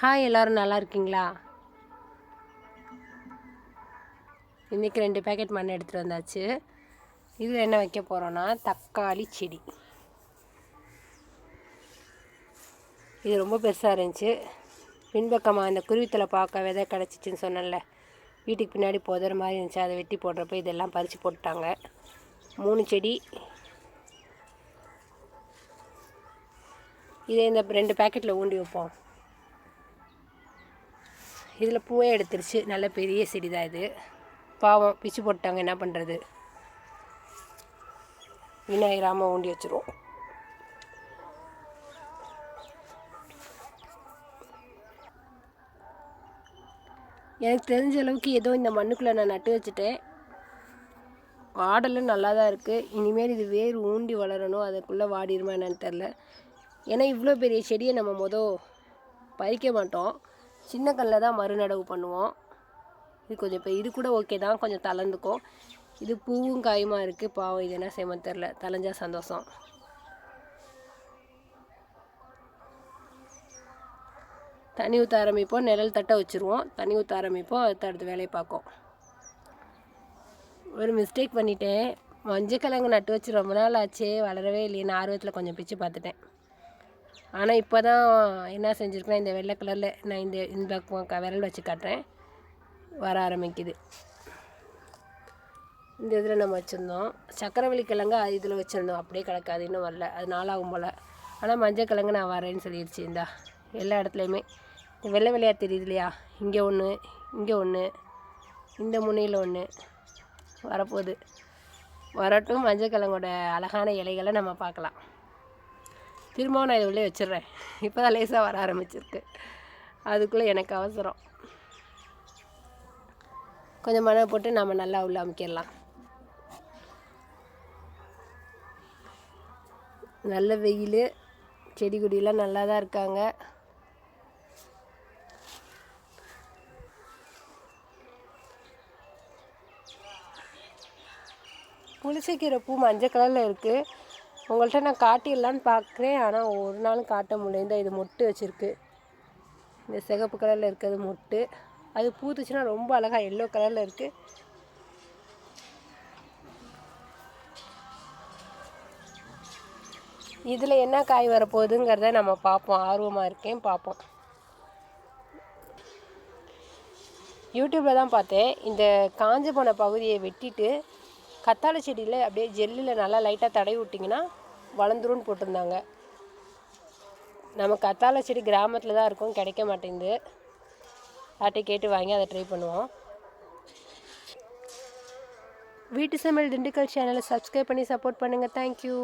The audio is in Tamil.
ஹாய் எல்லோரும் நல்லா இருக்கீங்களா? இன்றைக்கி ரெண்டு பேக்கெட் மண் எடுத்துகிட்டு வந்தாச்சு. இதில் என்ன வைக்க போகிறோன்னா தக்காளி செடி. இது ரொம்ப பெருசாக இருந்துச்சு. பின்பக்கமாக இந்த குருவித்தில் பார்க்க விதை கிடச்சிச்சின்னு சொன்னேன்ல. வீட்டுக்கு பின்னாடி புதற மாதிரி இருந்துச்சு. அதை வெட்டி போடுறப்ப இதெல்லாம் பறித்து போட்டுட்டாங்க. மூணு செடி. இதை இந்த ரெண்டு பேக்கெட்டில் ஊண்டி வைப்போம். இதில் பூவே எடுத்துருச்சு. நல்ல பெரிய செடி தான் இது. பாவம் பிச்சு போட்டாங்க என்ன பண்ணுறது விநாயகராம ஊண்டி வச்சுருவோம். எனக்கு தெரிஞ்ச அளவுக்கு ஏதோ இந்த மண்ணுக்குள்ளே நான் நட்டு வச்சுட்டேன். வாடலும் நல்லா தான் இருக்குது இனிமேல் இது வேர் ஊண்டி வளரணும். அதுக்குள்ளே வாடிடுமா என்னன்னு தெரில ஏன்னா இவ்வளோ பெரிய செடியை நம்ம மொதல் பறிக்க மாட்டோம். சின்ன கல்லில் தான் மறுநடவு பண்ணுவோம். இது கொஞ்சம் இப்போ இது கூட ஓகே தான். கொஞ்சம் தளர்ந்துக்கும் இது பூவும் காயுமா இருக்குது பாவம் இது என்ன செய்யமா தெரில தலைஞ்சா சந்தோஷம். தண்ணி ஊற்ற ஆரம்பிப்போம். நிழல் தட்ட வச்சுருவோம். தண்ணி ஊற்ற ஆரம்பிப்போம். அடுத்த அடுத்த வேலையை பார்க்கும். ஒரு மிஸ்டேக் பண்ணிட்டேன். மஞ்சக்கிழங்கு நட்டு வச்சு ரொம்ப நாள் ஆச்சு. வளரவே இல்லைன்னு ஆர்வத்தில் கொஞ்சம் பிச்சு பார்த்துட்டேன். ஆனால் இப்போ தான் என்ன செஞ்சுருக்கேன் இந்த வெள்ளை கலரில் நான் இந்த இந்த பக்கம் விரல் வச்சு காட்டுறேன். வர ஆரம்பிக்குது. இந்த இதில் நம்ம வச்சுருந்தோம். சக்கரவள்ளி கிழங்கு இதில் வச்சுருந்தோம். அப்படியே கிடக்காது இன்னும் வரல. அது நாளாகும் போல். ஆனால் மஞ்சள் கிழங்கு நான் வரேன்னு சொல்லிடுச்சு இந்தா எல்லா இடத்துலையுமே. வெள்ளை வெள்ளையாக தெரியுது இல்லையா? இங்கே ஒன்று இங்கே ஒன்று இந்த முனையில் ஒன்று வரப்போகுது. வரட்டும் மஞ்சக்கிழங்கோட அழகான இலைகளை நம்ம பார்க்கலாம். திரும்பவும் நான் இது உள்ளே வச்சிடுறேன். இப்போ தான் லேசாக வர ஆரம்பிச்சிருக்கு. அதுக்குள்ளே எனக்கு அவசரம். கொஞ்சம் மழை போட்டு நம்ம நல்லா உள்ள அமைக்கிடலாம். நல்ல வெயில் செடி கொடியெல்லாம் நல்லா தான் இருக்காங்க. புளிச்சக்கீரை பூ மஞ்சள் கலரில் இருக்குது உங்கள்கிட்ட நான் காட்டிடலான்னு பார்க்குறேன். ஆனால் ஒரு நாளும் காட்ட முடியல இது மொட்டு வச்சுருக்கு. இந்த சிகப்பு கலரில் இருக்கிறது மொட்டு. அது பூத்துச்சுன்னா ரொம்ப அழகாக எல்லோ கலரில் இருக்குது இதில் என்ன காய் வரப்போகுதுங்கிறத நம்ம பார்ப்போம். ஆர்வமாக இருக்கேன் பார்ப்போம். யூடியூப்பில் தான் பார்த்தேன். இந்த காஞ்ச போன பகுதியை வெட்டிட்டு கத்தாழை செடியில் அப்படியே ஜெல்லில் நல்லா லைட்டாக தடவி விட்டிங்கன்னா வளர்ந்துருன்னு போட்டிருந்தாங்க. நம்ம கத்தாழை செடி கிராமத்தில் தான் இருக்கும் கிடைக்க மாட்டேங்குது. யார்கிட்ட கேட்டு வாங்கி அதை ட்ரை பண்ணுவோம். வீட்டு சமையல் திண்டுக்கல் சேனலை சப்ஸ்கிரைப் பண்ணி சப்போர்ட் பண்ணுங்கள் தேங்க்யூ